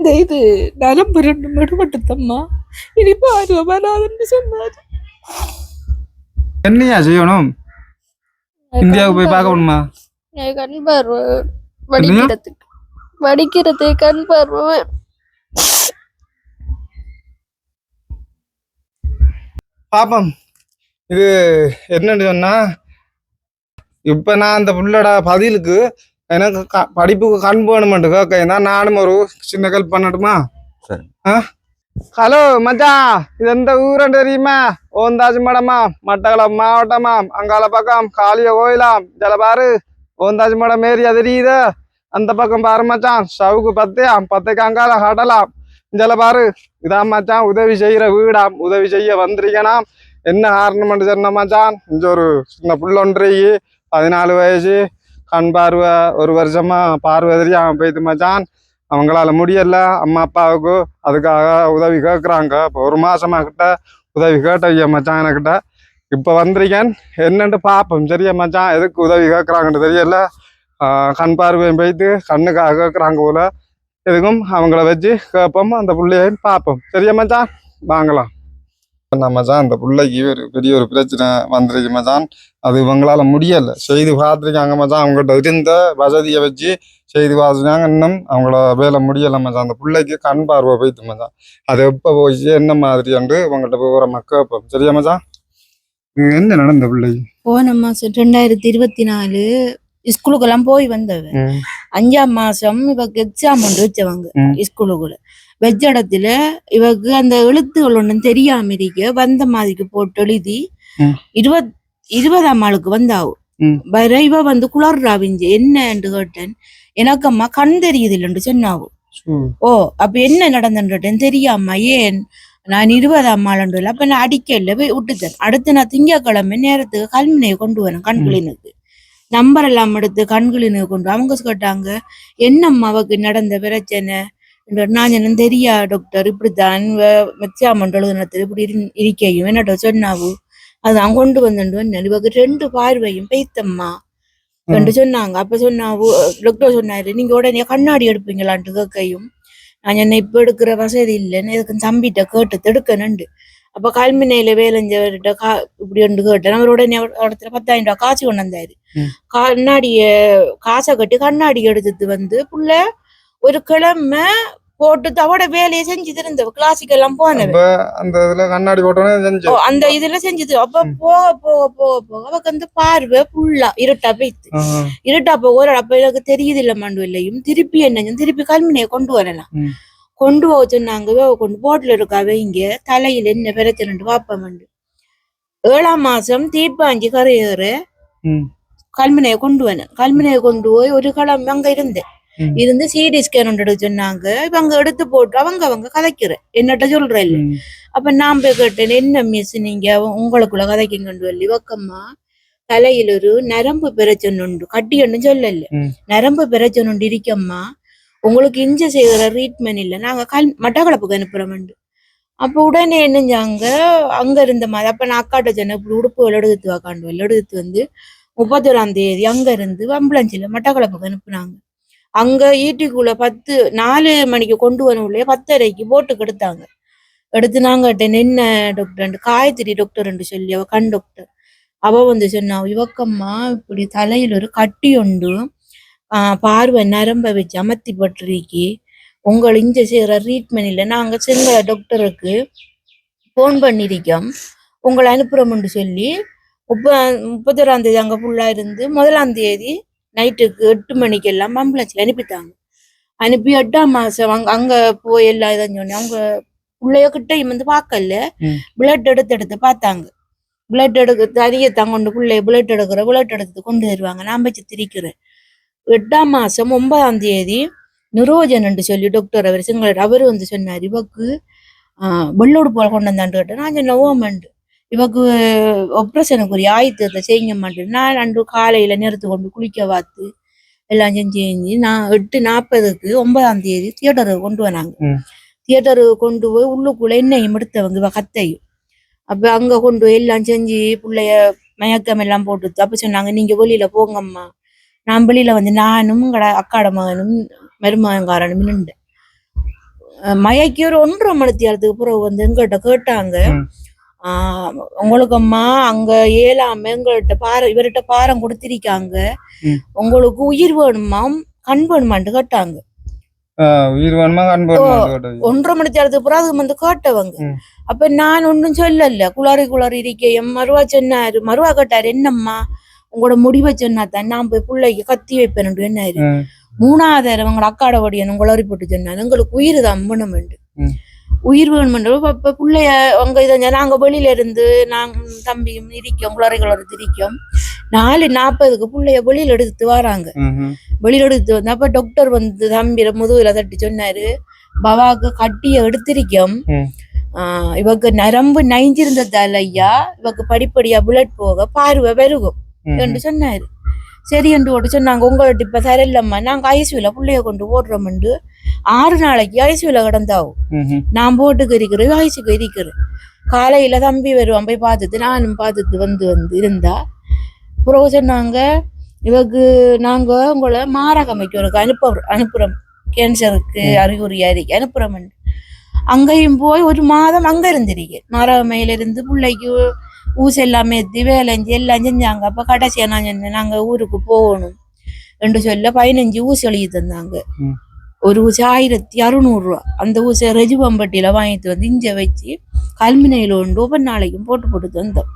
இந்த இது நரம்பு ரெண்டு மெடுபட்டுத்தம்மா இனி பார்வை வராதுன்னு சொன்னாரு. என்னையா செய்யணும்? இந்தியாவுக்கு போய் பார்க்கணுமா? என் கண் பார்வை வடிக்கிறதுக்கு. வடிக்கிறது கண் பார்வை. பாப்போம் இது என்னன்னு சொன்னா இப்ப நான் அந்த புள்ளோட பதிலுக்கு எனக்கு க- படிப்புக்கு கண் போகணுமெண்டு கேட்க நானும் ஒரு சின்ன ஹெல்ப் பண்ணட்டுமா? சரி. ஆ? ஹலோ மச்சான் இது எந்த ஊரன்னு தெரியுமா? ஓந்தாச்சி மடமா மட்டக்களப்பு மாவட்டமா அங்கால பக்கம் காளிய கோயிலாம். ஜல பாரு ஓந்தாச்சி மடம் ஏரியா தெரியுது? அந்த பக்கம் பாரு மச்சான் சவுக்கு பத்தையாம் பத்தைக்கு அங்கால ஹடலாம் ஜல பாரு இதான் மச்சான் உதவி செய்யற வீடாம் உதவி செய்ய வந்திருக்கனாம். என்ன காரணம் சொன்ன மச்சான்? இங்க ஒரு சின்ன புள்ளொன்றி பதினாலு வயசு. கண் பார்வை ஒரு வருஷமா பார்வை தெரியாம போயிட்டு மச்சான். அவங்களால முடியல. அம்மா அப்பாவுக்கு அதுக்காக உதவி கேட்குறாங்க இப்போ ஒரு மாசமா கிட்ட உதவி கேட்டவிய மச்சான் எனக்கிட்ட. இப்போ வந்திருக்கேன். என்னென்று பார்ப்போம் சரியா மச்சான்? எதுக்கு உதவி கேட்குறாங்கன்னு தெரியல. ஆஹ் கண் பார்வையும் போயிட்டு கண்ணுக்காக கேட்குறாங்க போல. எதுக்கும்? அவங்கள வச்சு கேட்போம் அந்த புள்ளையையும் பார்ப்போம் சரியா மச்சான்? வாங்கலாம். மச்சான் அந்த பிள்ளைக்கு ஒரு பெரிய ஒரு பிரச்சனை வந்துருக்கு மச்சான். அது இவங்களால முடியல. செய்து பார்த்துருக்காங்க மச்சான். அவங்ககிட்ட இருந்த வசதியை வச்சு செய்து பார்த்துருக்காங்க. இன்னும் அவங்கள வேலை முடியல மச்சான். அந்த பிள்ளைக்கு கண் பார்வை போயிட்டு மச்சான். அது எப்போ போச்சு என்ன மாதிரி என்று இவங்ககிட்ட போகிற மக்கள் சரியா மச்சான்? என்ன நடந்த பிள்ளை? போன மாசம் ரெண்டாயிரத்தி இருபத்தி நாலு ஸ்கூலுக்கெல்லாம் போய் வந்தவ அஞ்சாம் மாசம் இவக்கு எக்ஸாம் ஒன்று வச்சவங்க. ஸ்கூலுக்குள்ள வச்ச இடத்துல இவக்கு அந்த எழுத்துகள் ஒண்ணும் தெரியாம இருக்க. வந்த மாதிரிக்கு போட்டு எழுதி. இருபத் இருபதாம் ஆளுக்கு வந்தாவு. ம். வர இவ வந்து குளர்றாவிஞ்சு என்னன்னு கேட்டேன். எனக்கு அம்மா கண் தெரியுது இல்லைன்னு சொன்னாவு ஓ அப்ப என்ன நடந்துட்டேன் தெரியாம? ஏன்? நான் இருபதாம் ஆண்டு அப்ப நான் அடிக்கல போய் விட்டுட்டேன். அடுத்து நான் திங்கக்கிழமை நேரத்துக்கு கல்முனையை கொண்டு வரேன். கண். கிளினுக்கு நம்பர் எல்லாம் எடுத்து கண் கொண்டு அவங்க கேட்டாங்க என்னம்மா அவக்கு நடந்த பிரச்சனை? நான் என்ன தெரியா டாக்டர் இப்படித்தான் மெச்சாமன் எழுதுனத்துல இப்படி இருக்கையும். என்னட்ட சொன்னாவு? அதான் கொண்டு வந்து இவக்கு ரெண்டு பார்வையும் பெய்த்தம்மா என்று சொன்னாங்க. அப்ப சொன்னாவு டாக்டர் சொன்னாரு நீங்க உடனே கண்ணாடி எடுப்பீங்களான்ட்டு கேட்கையும். நான் என்ன இப்ப எடுக்கிற வசதி இல்லைன்னு இதுக்கு தம்பிட்ட கேட்டு எடுக்கணுண்டு அப்ப கல்மினையில வேலைஞ்சவர்கிட்ட கா இப்படி ஒன்று கேட்டேன் அவர் உடனே இடத்துல பத்தாயிரம் ரூபாய் காசு கொண்டு வந்தாரு. கண்ணாடிய காசை கட்டி கண்ணாடி எடுத்துட்டு வந்து புள்ள ஒரு கிழமை போட்டு தவட வேலையை செஞ்சு இருந்தவ கிளாஸுக்கு எல்லாம் போனவ அந்த இதுல கண்ணாடி போட்டோன்னே செஞ்சு ஓ, அந்த இதுல செஞ்சது அப்ப. போக போக போக போக அவக்கு வந்து பார்வை ஃபுல்லா இருட்டா போயிடுது ஆஹ். இருட்டா போக ஒரு அப்ப எனக்கு தெரியுது இல்ல மண்டுவில்லையும் திருப்பி என்ன திருப்பி கல்முனையை கொண்டு வரலாம். கொண்டு போக சொன்னாங்க. வேவ கொண்டு போட்ல இருக்காவ இங்க தலையில என்ன பிரச்சனை பாப்பமண்டு ஏழாம் மாசம் தீப்பாஞ்சி கரையேற. கல்முனையை கொண்டு வந்தேன். கல்முனையை கொண்டு போய் ஒரு கிழமை அங்க இருந்தேன். இருந்து சிடி ஸ்கேன் ஒன்று சொன்னாங்க. இப்ப அங்க எடுத்து போட்டு அவங்க அவங்க கதைக்கிற. என்னட்ட சொல்ற இல்ல. ம். அப்ப நான் போய் கேட்டேன் என்ன மிஸ் நீங்க? உங்களுக்குள்ள கதைக்குங்கண்டு சொல்லி வக்கம்மா தலையில ஒரு நரம்பு பிரச்சனை உண்டு. கட்டி ஒன்றும் சொல்லல. நரம்பு பிரச்சனை உண்டு. இருக்கம்மா உங்களுக்கு இஞ்ச செய்கிற ட்ரீட்மெண்ட் இல்ல. நாங்க கல் மட்டக்களப்புக்கு அனுப்புறோம்ண்டு அப்ப உடனே என்னஞ்சாங்க அங்க இருந்த மாதிரி அப்ப நான் அக்காட்ட சொன்னேன் இப்படி உடுப்புகள் எடுத்து வாக்காண்டு எடுத்து வந்து முப்பத்தொராம் தேதி அங்க இருந்து அம்புலன்ஸில் மட்டக்களப்புக்கு அனுப்புனாங்க. அங்க ஈட்டிக்குள்ள பத்து நாலு மணிக்கு கொண்டு வரவுள்ளே பத்தரைக்கு போட்டுக்கு எடுத்தாங்க எடுத்து நாங்கள் நின்ன என்ன டாக்டர் காயத்ரி டாக்டர் சொல்லி அவ கண் டாக்டர் அவ வந்து சொன்னா இவக்கம்மா இப்படி தலையில ஒரு கட்டி உண்டு பார்வை நரம்ப வச்சு அமர்த்தி பட்டிருக்கி உங்களை இஞ்ச செய்யற ட்ரீட்மெண்ட் இல்லை. நாங்க சிங்கள டாக்டருக்கு ஃபோன் பண்ணிருக்கோம். உங்களை அனுப்புறோம்னு சொல்லி முப்ப முப்பத்தொராம் தேதி அங்க ஃபுல்லா இருந்து முதலாம் தேதி நைட்டுக்கு எட்டு மணிக்கு எல்லாம் ஆம்புலன்ஸ்ல அனுப்பிட்டாங்க. அனுப்பி எட்டாம் மாசம் அங்க அங்க போய் எல்லாம் இதான் சொன்னேன். அவங்க பிள்ளைய கிட்டையும் வந்து பார்க்கல. பிளட் எடுத்து எடுத்து பார்த்தாங்க. பிளட் எடுக்க அதிகத்தான் கொண்டு பிள்ளைய பிளட் எடுக்கிற பிளட் எடுத்து கொண்டு வருவாங்க. நான் வச்சு திரிக்கிறேன் எட்டாம் மாசம் ஒன்பதாம் தேதி நிரோஜன் சொல்லி டாக்டர் அவர் சிங்களர் அவர் வந்து சொன்னார் இவக்கு வெள்ளோடு போல கொண்டு வந்தான்னு கேட்டேன் நான் சொன்னேன் ஓமண்டு இவக்கு ஆப்ரேஷனுக்குரிய ஆயுத்தத்தை செய்ய மாட்டேன் நான் ரெண்டு காலையில நேரத்து கொண்டு குளிக்க பார்த்து எல்லாம் செஞ்சு செஞ்சு நான் எட்டு நாற்பதுக்கு ஒன்பதாம் தேதி தியேட்டருக்கு கொண்டு வந்தாங்க ம். தியேட்டருக்கு கொண்டு போய் உள்ளுக்குள்ள என்னையும் எடுத்தவங்க இவ கத்தையும் அப்ப அங்க கொண்டு போய் எல்லாம் செஞ்சு பிள்ளைய மயக்கம் எல்லாம் போட்டு அப்ப சொன்னாங்க நீங்க வெளியில போங்கம்மா நான் வெளியில வந்து நானும் எங்கட அக்காட மகனும் மருமகன்காரனும் நின்றேன் அஹ் மயக்கி ஒரு ஒன்றரை மணித்தியாலத்துக்கு பிறகு வந்து எங்கள்கிட்ட கேட்டாங்க. ஆஹ் உங்களுக்கு அம்மா அங்க ஏழாம எங்கள்கிட்ட பாரம் இவர்கிட்ட பாரம் கொடுத்திருக்காங்க. உங்களுக்கு உயிர் வேணுமாம் கண் வேணுமான்ட்டு கேட்டாங்க. வேணுமா வேணுமா. ஒன்றரை மணித்தியாலத்துக்கு பிறகு அது வந்து கேட்டவங்க. அப்ப நான் ஒன்றும் சொல்லல. குளாரி குளாரி இருக்கே என் மருவா சொன்னாரு. மருவா கேட்டாரு என்னம்மா? உங்களோட முடிவை சொன்னா தான் நான் போய் பிள்ளைக்கு கத்தி வைப்பேன் என்னாரு. மூணாவது எங்களோட அக்காட வடியன் குளறி போட்டு சொன்னாரு எங்களுக்கு உயிர் தான் வேணுமெண்டு ம். உயிர் வேணுமெண்டு இப்ப பிள்ளைய அங்க இதை நாங்க வெளியில இருந்து நாங்க தம்பியும் இருக்கோம் குளறி குளறி திரிக்கோம் நாலு நாற்பதுக்கு பிள்ளைய வெளியில எடுத்து வராங்க. வெளியில எடுத்து வந்து அப்ப டாக்டர் வந்து தம்பிர முதுகுல தட்டி சொன்னாரு பவாக்கு கட்டிய எடுத்திருக்கோம் இவக்கு நரம்பு நைஞ்சிருந்ததால ஐயா இவக்கு படிப்படியா புல்லட் போக பார்வை பெருகும். என்று சொன்னாரு. சரி என்று ஓட்டு சொன்னாங்க உங்கள்ட்ட இப்ப சரியில்லம்மா நாங்க ஐசியூல புள்ளைய கொண்டு ஓடுறோம்ண்டு ஆறு நாளைக்கு ஐசியூல கிடந்தாவும். நான் போட்டுக்கு இருக்கிறேன் ஐசிக்கு இருக்கிறேன். காலையில தம்பி வருவான் போய் பார்த்துட்டு நானும் பார்த்துட்டு வந்து வந்து இருந்தா பிறகு சொன்னாங்க இவக்கு நாங்க உங்களை மாரகமைக்கு அனுப்ப அனுப்புறோம். கேன்சருக்கு அறிகுறி அறிக்கை அனுப்புறோம் அங்கேயும் போய் ஒரு மாதம் அங்க இருந்திருக்கேன். மாரகமையில இருந்து பிள்ளைக்கு ஊசி எல்லாமே ஏற்றி வேலைஞ்சி எல்லாம் செஞ்சாங்க அப்ப கடைசியா நான் சொன்னேன் நாங்க ஊருக்கு போகணும். என்று சொல்ல பதினஞ்சு ஊசி எழுதி தந்தாங்க. ஒரு ஊசி ஆயிரத்தி அறுநூறு ரூபா. அந்த ஊசியை ரெஜிபம்பட்டியில வாங்கிட்டு வந்து இஞ்ச வச்சு கல்மினையில உண்டு ஒவ்வொரு நாளைக்கும் போட்டு போட்டு வந்தோம்.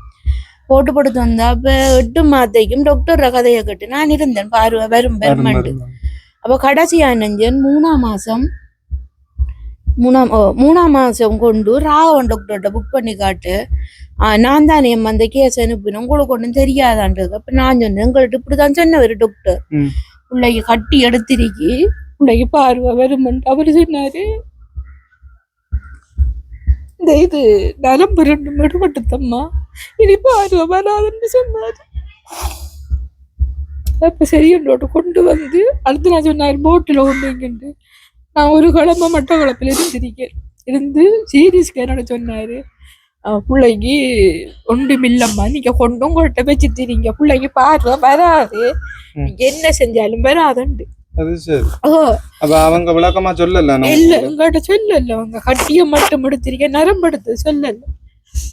போட்டு போட்டு வந்தா அப்ப எட்டு மாத்தைக்கும் டாக்டர் கதையை கேட்டு நான் இருந்தேன் பார்வை வரும் வருமண்டு. அப்ப கடைசியா நெஞ்சன் மூணாம் மாசம் மூணாம் மூணாம் மாசம் கொண்டு ராகவன் டாக்டர்கிட்ட புக் பண்ணி காட்டு. நான் தானே அம்மா அந்த கேஸ் அனுப்பினேன். உங்களுக்கு ஒன்றும் தெரியாதான்றது அப்ப நான் சொன்னேன் எங்கள்கிட்ட இப்படிதான் சொன்னவர் டாக்டர். பிள்ளைக்கு கட்டி எடுத்திருக்கி பிள்ளைக்கு பார்வை வருமன்ட்டு அவரு சொன்னாரு. இந்த இது நரம்பு ரெண்டு மெடுபட்டுத்தம்மா இனி பார்வை வராதுன்னு சொன்னாரு. அப்ப சரியண்டோட்டு கொண்டு வந்து அடுத்து நான் சொன்னார் போட்டில் கொண்டுங்கன்ட்டு நான் ஒரு கிழமை மட்டும் குழப்பில் இருந்திருக்கேன். இருந்து சீரியஸ் கேனோட சொன்னாரு. பிள்ளைக்கு ஒன்றும் இல்லம்மா. நீங்க கொண்டு உங்கள்கிட்ட வச்சுட்டீங்க பிள்ளைக்கு பார்வை வராது. என்ன செஞ்சாலும் வராதுண்டு. அவங்க விளக்கமா சொல்லல இல்ல உங்கள்கிட்ட சொல்லல. அவங்க கட்டிய மட்டும் எடுத்திருக்கேன் நரம்பு எடுத்து சொல்லல.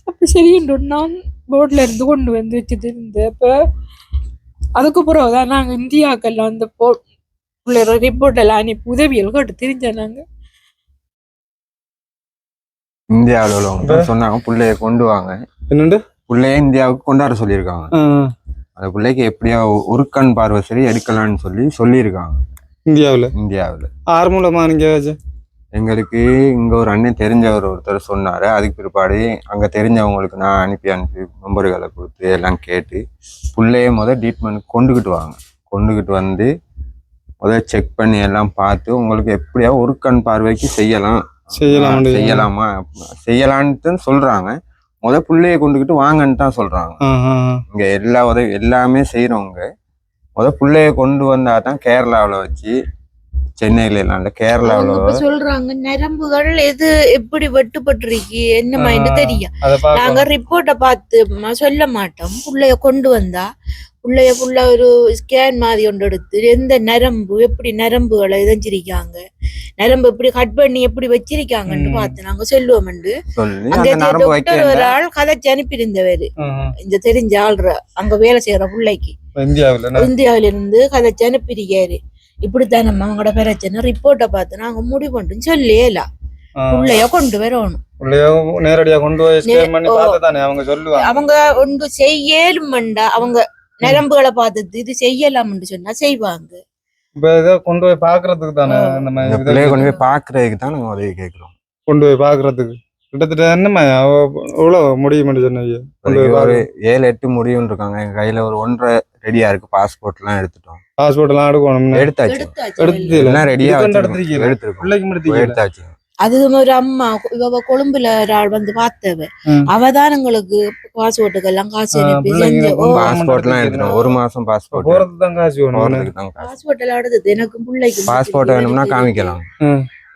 அப்ப சரின்னு நான் போர்ட்ல இருந்து கொண்டு வந்து வச்சுட்டு இருந்தேன் அப்ப அதுக்கு பிறகுதான் நாங்க இந்தியாக்கெல்லாம் அந்த போ பிள்ளைற ரிப்போர்ட் எல்லாம் அனுப்பி உதவிகள் கேட்டு தெரிஞ்சோம் நாங்க. இந்தியாவில் உள்ளவங்க. சொன்னாங்க பிள்ளைய கொண்டு வாங்க. என்னண்டு? பிள்ளைய இந்தியாவுக்கு கொண்டாட சொல்லியிருக்காங்க. அந்த பிள்ளைக்கு எப்படியா ஒரு கண் பார்வை சரி எடுக்கலாம்னு சொல்லி சொல்லியிருக்காங்க. இந்தியாவுல? இந்தியாவில். ஆறு மூலமா நீங்க எங்களுக்கு இங்க ஒரு அண்ணன் தெரிஞ்சவர் ஒருத்தர் சொன்னாரு. அதுக்கு பிற்பாடு அங்க தெரிஞ்சவங்களுக்கு நான் அனுப்பி அனுப்பி நம்பர்களை கொடுத்து எல்லாம் கேட்டு பிள்ளைய முத ட்ரீட்மெண்ட் கொண்டுகிட்டு வாங்க. கொண்டுகிட்டு வந்து முதல் செக் பண்ணி எல்லாம் பார்த்து உங்களுக்கு எப்படியா ஒரு கண் பார்வைக்கு செய்யலாம். செய்யலாம் செய்யலாமா? செய்யலான்ட்டு சொல்றாங்க. முத பிள்ளைய கொண்டுகிட்டு வாங்கன்னு தான் சொல்றாங்க. இங்க எல்லா உதவி எல்லாமே செய்யறவங்க முத பிள்ளைய கொண்டு வந்தா தான் கேரளாவுல வச்சு சென்னையில எல்லாம் இல்ல கேரளாவுல அவங்க இப்ப சொல்றாங்க நரம்புகள் எது எப்படி வெட்டுப்பட்டிருக்கு என்ன மாதிரி தெரியும் நாங்க ரிப்போர்ட்டை பார்த்து சொல்ல மாட்டோம். புள்ளைய கொண்டு வந்தா புள்ளைய புள்ள ஒரு ஸ்கேன் மாதிரி ஒன்று எடுத்து எந்த நரம்பு எப்படி நரம்புகளை இதைஞ்சிருக்காங்க நரம்பு எப்படி கட் பண்ணி எப்படி வச்சிருக்காங்கன்னு. பார்த்து நாங்க சொல்லுவோம்ண்டு. சொல்லி அங்க டாக்டர் ஒரு ஆள் கதைச்சு அனுப்பியிருந்தவர். இந்த தெரிஞ்ச ஆள்ற. அங்க வேலை செய்யற பிள்ளைக்கு. இந்தியாவுல இருந்து கதைச்சு அனுப்பியிருக்காரு. இப்படித்தானம்மா அவங்களோட பிரச்சனை? ரிப்போர்ட்டை பார்த்து நாங்க முடிவு சொல்லியல. ஆஹ், பிள்ளைய கொண்டு வரணும். நேரடியா கொண்டு போய். பார்த்து அவங்க ஒன்று செய்யலுமண்டா அவங்க நரம்புகளை பார்த்துட்டு இது செய்யலாம்னு சொன்னா செய்வாங்க. இப்ப இதை கொண்டு போய் பாக்குறதுக்கு தானே மாதிரி பிள்ளைய கொண்டு போய் பாக்குறதுக்கு தான் நாங்க உதவி கேட்கிறோம் கொண்டு போய் பாக்குறதுக்கு. கிட்டத்தட்ட என்னம்மா கொண்டு போய் ஒரு ஏழு எட்டு முடிவுன்னு இருக்காங்க. எங்க கையில ஒரு ஒன்றரை ரெடியா இருக்கு. பாஸ்போர்ட் எல்லாம் எடுத்துட்டோம். பாஸ்போர்ட் எல்லாம் எடுக்கணும் எடுத்தாச்சு. எடுத்து எல்லாம் ரெடியா? எடுத்திருக்கோம். எடுத்தாச்சு. அது ஒரு அம்மா இவ கொழும்புல ஒரு ஆள் வந்து பார்த்தவ. அவதான் எங்களுக்கு பாஸ்போர்ட்டுக்கு எல்லாம் காசு அனுப்பி செஞ்ச ஒரு மாசம் பாஸ்போர்ட் போறது தான் காசு வேணும் பாஸ்போர்ட் எல்லாம் எடுத்தது எனக்கும் பிள்ளைக்கு பாஸ்போர்ட் வேணும்னா காமிக்கலாம்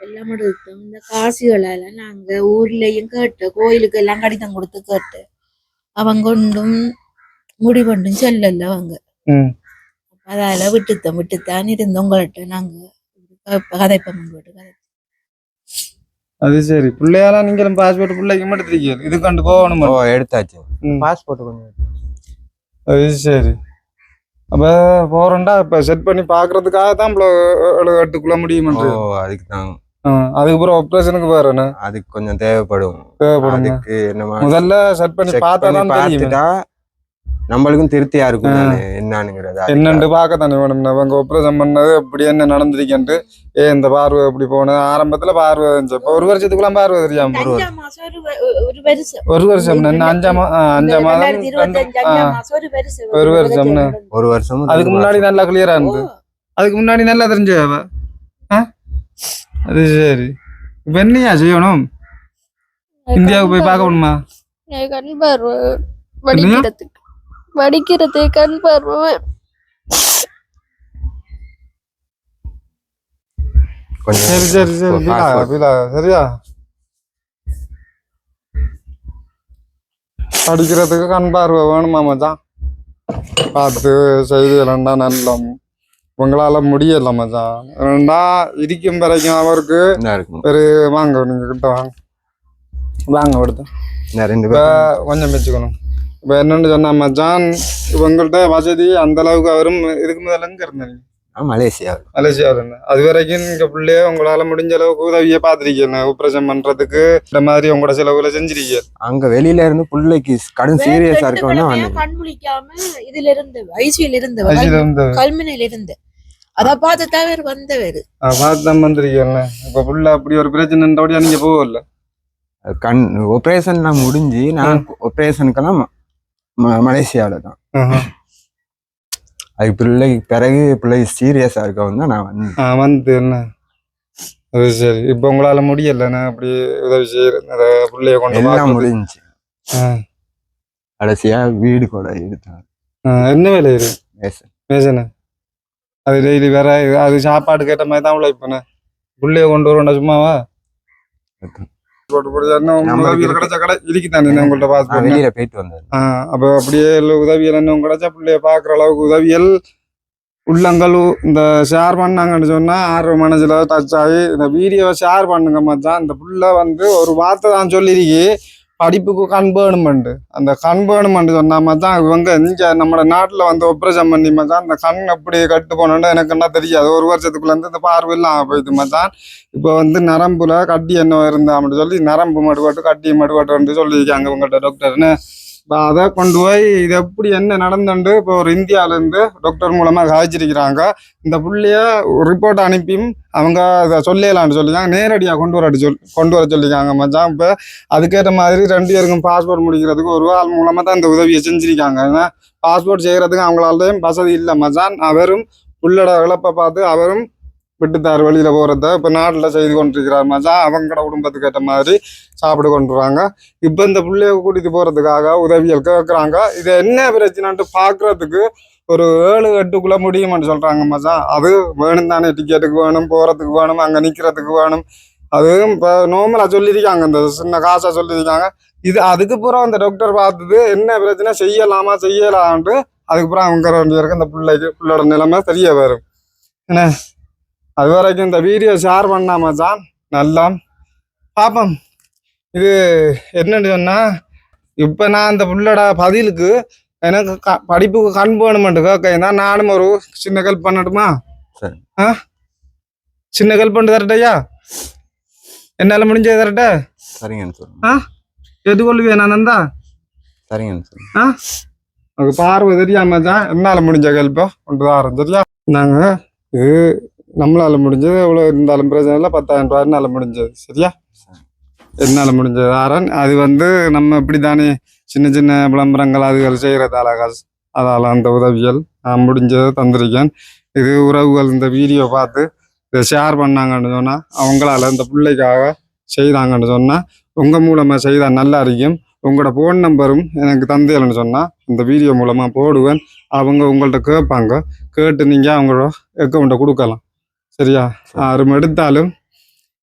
எல்லாம் எடுத்தோம் இந்த காசுகளால நாங்க ஊர்லயும் கேட்டு கோயிலுக்கு எல்லாம் கடிதம் கொடுத்து கேட்டு அவங்க ஒன்றும் முடிவொன்றும் சொல்லல அவங்க. அதால விட்டுத்தோம் விட்டுத்தான் இருந்தோம் உங்கள்கிட்ட நாங்க கதைப்பம் கதை அது சரி. பிள்ளையாலாம் நீங்களும் பாஸ்போர்ட் பிள்ளைக்கு மட்டும் எடுத்துருக்கீங்க இது கண்டு போகணும் ஓ எடுத்தாச்சு. பாஸ்போர்ட் கொஞ்சம் அது சரி. அப்ப போறோம்டா. இப்ப செட் பண்ணி பாக்குறதுக்காக தான் இவ்வளவு எட்டுக்குள்ள ஓ முடியுமென்று அதுக்கு தான். அதுக்கப்புறம் ஆப்ரேஷனுக்கு வேறேன்னு அதுக்கு கொஞ்சம் தேவைப்படும். தேவைப்படும்? அதுக்கு என்னமா? முதல்ல செட் பண்ணி பார்த்தா தான் தெரியும். நம்மளுக்கும் திருப்தியா இருக்கும் என்னன்னுங்கிறது என்னண்டு பார்க்க தானே வேணும் அவங்க ஆப்ரேஷன் பண்ணது அப்படி என்ன நடந்திருக்கேன்ட்டு? ஏ இந்த பார்வை எப்படி போனது? ஆரம்பத்துல பார்வை இருந்துச்சு. ஒரு வருஷத்துக்குள்ள பார்வை தெரியாம ஒரு வருஷம். ஒரு வருஷம் என்ன? அஞ்சாம் அஞ்சாம் மாதம் ஒரு வருஷம். ஒரு வருஷம்னு. ஒரு வருஷமும் அதுக்கு முன்னாடி. நல்லா கிளியரா இருந்தது அதுக்கு முன்னாடி நல்லா தெரிஞ்சு? அது சரி. இப்ப என்னையா செய்யணும்? இந்தியாவுக்கு போய் பார்க்கணுமா? கண் பார்வை வடிக்கிறது கண் பார்வை கொஞ்சம் சரி சரி சரி சரியா? படிக்கிறதுக்கு கண் பார்வை வேணுமா மச்சான்? பார்த்து செய்திகளா நல்லம். உங்களால முடியல மச்சான். ரெண்டா இருக்கும் வரைக்கும் அவருக்கு ஒரு வாங்க நீங்க கிட்ட வாங்க. வாங்க கொடுத்து கொஞ்சம் வச்சுக்கணும். இப்ப என்னன்னு சொன்னா மச்சான் இவங்கள்ட்ட வசதி அந்த அளவுக்கு அவரும் இதுக்கு முதல்ல எங்க இருந்தாங்க மலேசியா மலேசியாவில். இருந்தேன். அது வரைக்கும் இங்க பிள்ளைய உங்களால முடிஞ்ச அளவுக்கு உதவியை பார்த்திருக்கீங்க ஆப்ரேஷன் பண்றதுக்கு இந்த மாதிரி உங்களோட செலவுல செஞ்சிருக்கீங்க அங்க வெளியில இருந்து பிள்ளைக்கு கடும் சீரியஸா இருக்கவனா கண் முழிக்காம இதுல இருந்து ஐசியூல இருந்து ஐசியில இருந்து. கல்முனையில இருந்து அத பார்த்து தவிர வந்தவர். பார்த்து தான் வந்திருக்கீங்க இப்ப புள்ள அப்படி ஒரு பிரச்சனைன்றபடியா நீங்க போகல. கண் ஆபரேஷன்லாம் முடிஞ்சு நான் ஆபரேஷனுக்கெல்லாம் மலேசியாவில தான். அதுக்கு பிள்ளைக்கு பிறகு பிள்ளை சீரியஸா இருக்கவன் தான் நான் வந்து. வந்து என்ன? அது சரி. இப்ப உங்களால முடியல நான் அப்படி உதவி செய்யறேன். அந்த பிள்ளைய கொண்டு எல்லாம் பார்க்கறது. முடிஞ்சுச்சு. ஆ, கடைசியா வீடு கூட எடுத்தாங்க என்ன வேலை இரு மேசன். மேசன? அது டெய்லி வேற அது சாப்பாடு கேட்ட மாதிரி தான் உழைப்பேன். பிள்ளைய கொண்டு வரணும் சும்மாவா? இருக்கு. கிடைச்ச கடை என்ன உங்கள்ட்ட பாஸ்போர்ட் வெளியில போயிட்டு வந்தேன் ஆ அப்போ அப்படியே உதவியல் என்ன கிடைச்சா பிள்ளைய பார்க்குற அளவுக்கு உதவியல் உள்ளங்கள் இந்த ஷேர் பண்ணாங்கன்னு சொன்னா ஆறு மனசுல டச் ஆகி இந்த வீடியோவை ஷேர் பண்ணுங்க மச்சான். இந்த புள்ள வந்து ஒரு வார்த்தை தான் சொல்லியிருக்கி படிப்புக்கு கண் வேணுமெண்டு அந்த கண் வேணுமெண்டு சொன்னா தான் இவங்க இங்க நம்ம நாட்டில் வந்து ஒப்ரேஷன் பண்ணி மச்சான் அந்த கண் அப்படி கட்டு போனோன்னு எனக்கு என்ன தெரியாது ஒரு வருஷத்துக்குள்ளேருந்து இந்த பார்வையெல்லாம் இல்லாம போயிடுது இப்போ வந்து நரம்புல கட்டி என்ன இருந்தா அப்படின்னு சொல்லி நரம்பு மடுவாட்டு கட்டி மடுவாட்டு சொல்லியிருக்காங்க உங்கள்கிட்ட டாக்டர்னு அதை கொண்டு போய் இது எப்படி என்ன நடந்துண்டு இப்போ ஒரு இந்தியாவிலேருந்து டாக்டர் மூலமாக காய்ச்சிருக்கிறாங்க இந்த புள்ளைய ரிப்போர்ட் அனுப்பியும் அவங்க அதை சொல்லலான்னு சொல்லிக்காங்க நேரடியாக கொண்டு வர சொல் கொண்டு வர சொல்லிக்காங்க மச்சான். இப்போ அதுக்கேற்ற மாதிரி ரெண்டு பேருக்கும் பாஸ்போர்ட் முடிக்கிறதுக்கு ஒரு ஆள் மூலமாக தான் இந்த உதவியை செஞ்சிருக்காங்க. ஏன்னா பாஸ்போர்ட் செய்கிறதுக்கு அவங்களாலையும் வசதி இல்லை மச்சான். அவரும் உள்ளட இழப்பை பார்த்து அவரும் விட்டுத்தார் வெளியில போறத இப்ப நாட்டுல செய்து கொண்டிருக்கிறார். மச்சான் அவங்களோட குடும்பத்துக்கு ஏற்ற மாதிரி சாப்பிட்டு கொண்டுறாங்க இப்ப இந்த பிள்ளைய கூட்டிட்டு போறதுக்காக உதவிகள் கேட்கறாங்க இது என்ன பிரச்சனைன்ட்டு பாக்குறதுக்கு ஒரு ஏழு எட்டுக்குள்ள முடியும்னு சொல்றாங்க மச்சான் அது வேணும் தானே டிக்கெட்டுக்கு வேணும் போறதுக்கு வேணும் அங்க நிக்கிறதுக்கு வேணும். அதுவும் இப்போ நார்மலா சொல்லியிருக்காங்க இந்த சின்ன காசா சொல்லியிருக்காங்க. இது அதுக்கு அந்த டாக்டர் பார்த்தது என்ன பிரச்சனை செய்யலாமா செய்யலான்ட்டு அதுக்கப்புறம் அவங்க ரெண்டு பேருக்கு இந்த பிள்ளைக்கு பிள்ளையோட நிலைமை தெரிய வரும். என்ன? அது வரைக்கும் இந்த வீடியோ ஷேர் பண்ணா மச்சான் நல்லா பாப்போம். இது என்னன்னு சொன்னா இப்ப நான் அந்த புள்ளோட பதிலுக்கு எனக்கு க- படிப்புக்கு கண் போகணுமெண்டு கேட்க நானும் ஒரு சின்ன ஹெல்ப் பண்ணட்டுமா? சரி. ஆ? சின்ன ஹெல்ப் பண்ணி தரட்டையா என்னால முடிஞ்சது தரட்ட? சொல்லுங்க. ஆ? எதுக்கொள்ளுவேன் நான் நந்தா? சொல்லுங்க. ஆ? உனக்கு பார்வை தெரியாம தான் என்னால முடிஞ்ச ஹெல்ப்போ கொண்டு தான் சரியா? நாங்க இது நம்மளால முடிஞ்சது எவ்வளோ இருந்தாலும் பிரச்சனை இல்லை பத்தாயிரம் ரூபாய் முடிஞ்சது. சரியா? என்னால் முடிஞ்சது? ஆரன் அது வந்து நம்ம இப்படி தானே சின்ன சின்ன விளம்பரங்கள் அதுகள் செய்கிறதால காசு. அதால் அந்த உதவிகள் நான் முடிஞ்சதை தந்திருக்கேன். இது உறவுகள் இந்த வீடியோ பார்த்து இதை ஷேர் பண்ணாங்கன்னு சொன்னால் அவங்களால இந்த பிள்ளைக்காக செய்தாங்கன்னு சொன்னால் உங்கள் மூலமாக செய்தால் நல்லா இருக்கும். உங்களோட ஃபோன் நம்பரும் எனக்கு தந்தேன்னு சொன்னால் இந்த வீடியோ மூலமாக போடுவேன். அவங்க உங்கள்கிட்ட கேட்பாங்க. கேட்டு நீங்கள் அவங்களோட அக்கௌண்ட்டை கொடுக்கலாம். சரியா? யாரும் எடுத்தாலும்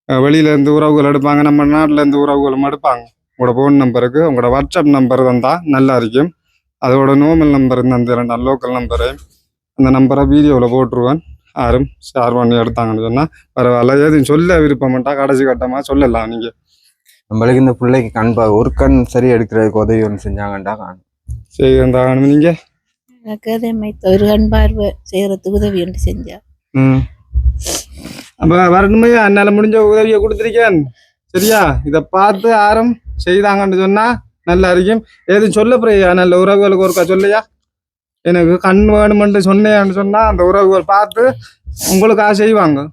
அஹ், வெளியில இருந்து உறவுகள் எடுப்பாங்க நம்ம நாட்டுல இருந்து உறவுகளும் எடுப்பாங்க. உங்களோட ஃபோன் நம்பருக்கு உங்களோட வாட்ஸ்அப் நம்பர் தந்தா நல்லா இருக்கும். அதோட நார்மல் நம்பர் தந்தேன் லோக்கல் நம்பரு அந்த நம்பரை வீடியோவில் போட்டுருவேன். யாரும் ஷேர் பண்ணி எடுத்தாங்கன்னு சொன்னா பரவாயில்ல. எதுவும் சொல்ல விருப்பமாட்டா கடைசி கட்டமா சொல்லலாம் நீங்க. நம்மளுக்கு இந்த பிள்ளைக்கு கண் பா ஒரு கண் சரி எடுக்கிறதுக்கு உதவி ஒன்று செஞ்சாங்கண்டா காணும். செய்யறாங்க நீங்க. எனக்கு அதே மாதிரி ஒரு கண் பார்வை செய்யறதுக்கு உதவி என்று செஞ்சா. ம். அப்ப வரணுமே என்னால முடிஞ்ச உதவியை கொடுத்துருக்கேன். சரியா? இத பார்த்து யாரும் செய்தாங்கன்னு சொன்னா நல்லா இருக்கும். எதுவும் சொல்ல போறியா? நல்ல உறவுகளுக்கு ஒருக்கா சொல்லையா? எனக்கு கண் வேணுமென்று சொன்னேன்னு சொன்னா அந்த உறவுகள் பார்த்து உங்களுக்காக செய்வாங்க?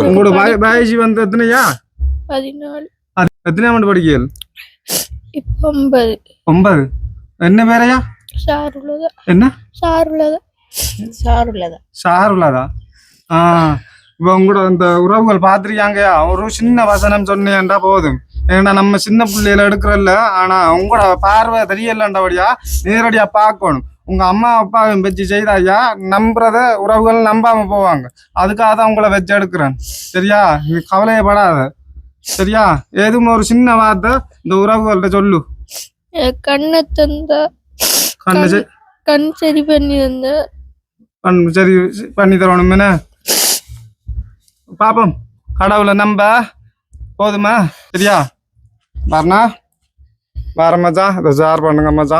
உங்களோட வய- வயசு வந்து எத்தனையா? பதினாலு. எத்தனை ஆண்டு படிக்கல் இப்ப ஒன்பது. ஒன்பது. என்ன பேரையா? சாருலதா. என்ன? சாருலதா. சாருலாதா. இப்போ உங்களோட அந்த உறவுகள் பார்த்துருக்காங்கயா ஒரு சின்ன வசனம் சொன்னேன்டா போதும். ஏன்னா நம்ம சின்ன பிள்ளையில எடுக்கிறல்ல. ஆனா உங்களோட பார்வை தெரியலன்றபடியா நேரடியா பார்க்கணும். உங்க அம்மா அப்பாவையும் வச்சு செய்தாயா? நம்புறத உறவுகள் நம்பாம போவாங்க. அதுக்காக தான் உங்களை வச்சு எடுக்கிறேன். சரியா? நீ கவலையப்படாத. சரியா? ஏதும் ஒரு சின்ன வார்த்தை இந்த உறவுகள்கிட்ட சொல்லு. கண்ணை தந்தா கண்ணு கண் சரி. பண்ணி தந்த கண் சரி பண்ணி தரணும் என்ன பாப்போம் கடவுளை நம்ப. போதுமா? சரியா? வரணா வர மஜா இதை ஷேர் பண்ணுங்க மஜா